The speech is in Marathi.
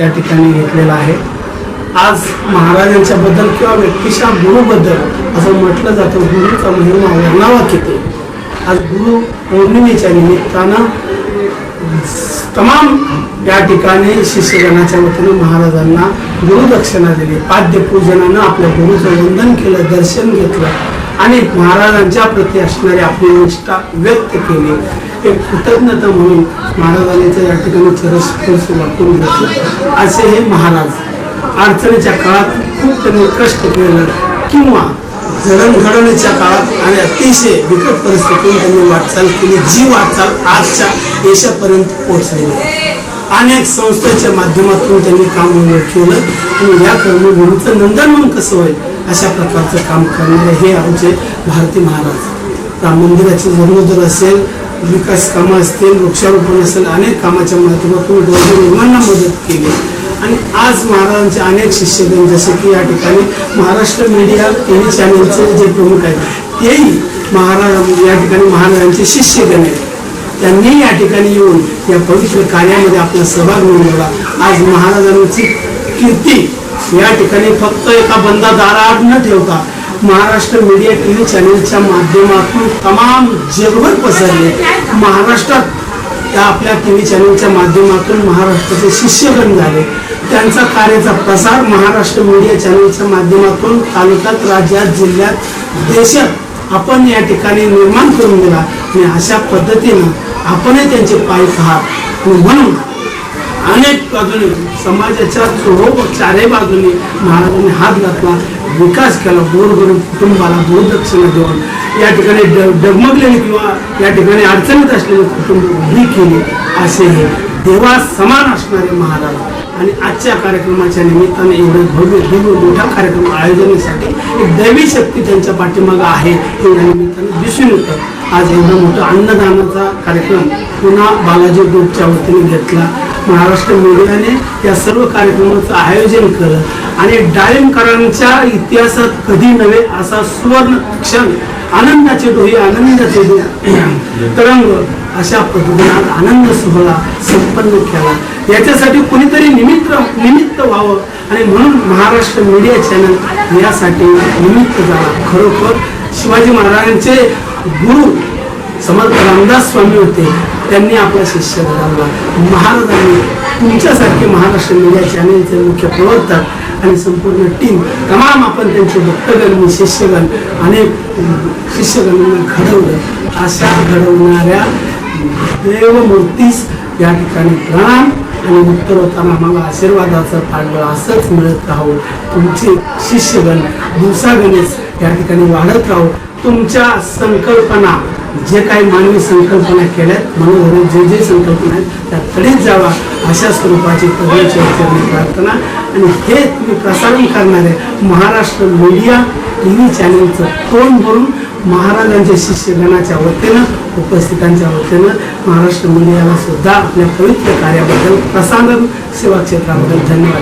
त्या ठिकाणी घेतलेला आहे. आज महाराजांच्याबद्दल किंवा व्यक्तिशा गुरुबद्दल असं म्हटलं जातं गुरुचा महिमा वर्णावा किती? आज गुरु पौर्णिमेच्या निमित्तानं तमाम या ठिकाणी शिष्यगणाच्या वतीनं महाराजांना गुरुदक्षिणा दिली. पाद्यपूजनानं आपल्या गुरुचं वंदन केलं दर्शन घेतलं आणि महाराजांच्या प्रती असणारी आपली निष्ठा व्यक्त केली. एक कृतज्ञता म्हणून महाराजांच्या या ठिकाणी चरस्पर्श वापरून घेतलं. असे हे महाराज अडचणीच्या काळात खूप त्यांनी कष्ट केलं किंवा जडणघडणीच्या काळात आणि अतिशय बिकट परिस्थितीतून त्यांनी वाटचाल केली. जी वाटचाल आजच्या देशापर्यंत पोहोचलेली अनेक संस्थेच्या माध्यमातून त्यांनी काम केलं. आणि या कर्मभूमीचं नंदनवन कसं होईल अशा प्रकारचं काम करणारे हे आमचे भारती महाराज. राम मंदिराची जीर्णोद्धार असेल विकास कामं असतील वृक्षारोपण असेल अनेक कामाच्या माध्यमातून गृहनिर्माणांना मदत केली. आणि आज महाराजांचे अनेक शिष्यगण जसे की या ठिकाणी महाराष्ट्र मीडिया टी व्ही चॅनलचे जे प्रमुख आहेत तेही महाराज या ठिकाणी महाराजांचे शिष्यगण आहेत. त्यांनी या ठिकाणी येऊन या पवित्र कार्यामध्ये आपला सहभाग नोंदवला आज महाराजांची कीर्ती या ठिकाणी फक्त एका बंदादाराआड न ठेवता महाराष्ट्र मीडिया टी व्ही चॅनलच्या माध्यमातून तमाम जगभर पसरले. महाराष्ट्रात त्या आपल्या टी व्ही चॅनलच्या माध्यमातून महाराष्ट्राचे शिष्यगण झाले. त्यांचा कार्याचा प्रसार महाराष्ट्र मीडिया चॅनलच्या माध्यमातून तालुक्यात राज्यात जिल्ह्यात देशात आपण या ठिकाणी निर्माण करून दिला. आणि अशा पद्धतीनं आपणही त्यांचे पाय पाहात. म्हणून अनेक बाजूने समाजाच्या चारे बाजूने महाराजांनी हात घातला. विकास केला गोरगरीब कुटुंबाला गुरुदक्षिणा देऊन. या ठिकाणी डगमगलेले किंवा या ठिकाणी अडचणीत असलेले कुटुंब उभी केली असे हे देवा समान असणारे महाराज. आणि आजच्या कार्यक्रमाच्या निमित्ताने एवढे भव्य दिव्य मोठा कार्यक्रम आयोजनासाठी एक दैवी शक्ती त्यांच्या पाठीमागं आहे हे या निमित्ताने दिसून येतं. आज एवढा मोठा अन्नदानाचा कार्यक्रम पुन्हा बालाजी ग्रुपच्या वतीने घेतला. महाराष्ट्र मीडियाने या सर्व कार्यक्रमाचं आयोजन केलं आणि डाळिंबकरांच्या इतिहासात कधी नव्हे असा सुवर्ण क्षण. आनंदाचे डोही आनंदाचे तरंग अशा पद्धतीने आनंद सोहळा संपन्न केला. याच्यासाठी कुणीतरी निमित्त निमित्त व्हावं. आणि म्हणून महाराष्ट्र मीडिया चॅनल यासाठी निमित्त झाला. खरोखर शिवाजी महाराजांचे गुरु समर्थ रामदास स्वामी होते. त्यांनी आपला शिष्य घडवला महाराजांनी तुमच्यासारखे महाराष्ट्र मीडिया चॅनलचे मुख्य प्रवर्तक आणि संपूर्ण टीम तमाम आपण त्यांचे भक्तगण आणि शिष्यगण अनेक शिष्यगणांना घडवलं. अशा घडवणाऱ्या देवमूर्तीस या ठिकाणी प्रणाम आणि उत्तर होताना मला आशीर्वादाचं पाडलं असंच मिळत राहो. तुमचे शिष्यगण दिवसागणेच या ठिकाणी वाढत राहो. तुमच्या संकल्पना जे काही मानवी संकल्पना केल्यात मनोधरी जे जे संकल्पना आहेत त्या तडीत जावा. अशा स्वरूपाची परमेश्वरचरणी प्रार्थना आणि हे तुम्ही प्रसारण करणारे महाराष्ट्र मीडिया टी व्ही चॅनलचं तोंड भरून महाराजांच्या शिष्यगणाच्या वतीनं उपस्थितांच्या वतीनं महाराष्ट्र मीडियाला सुद्धा आपल्या पवित्र कार्याबद्दल प्रसारण सेवा क्षेत्राबद्दल धन्यवाद.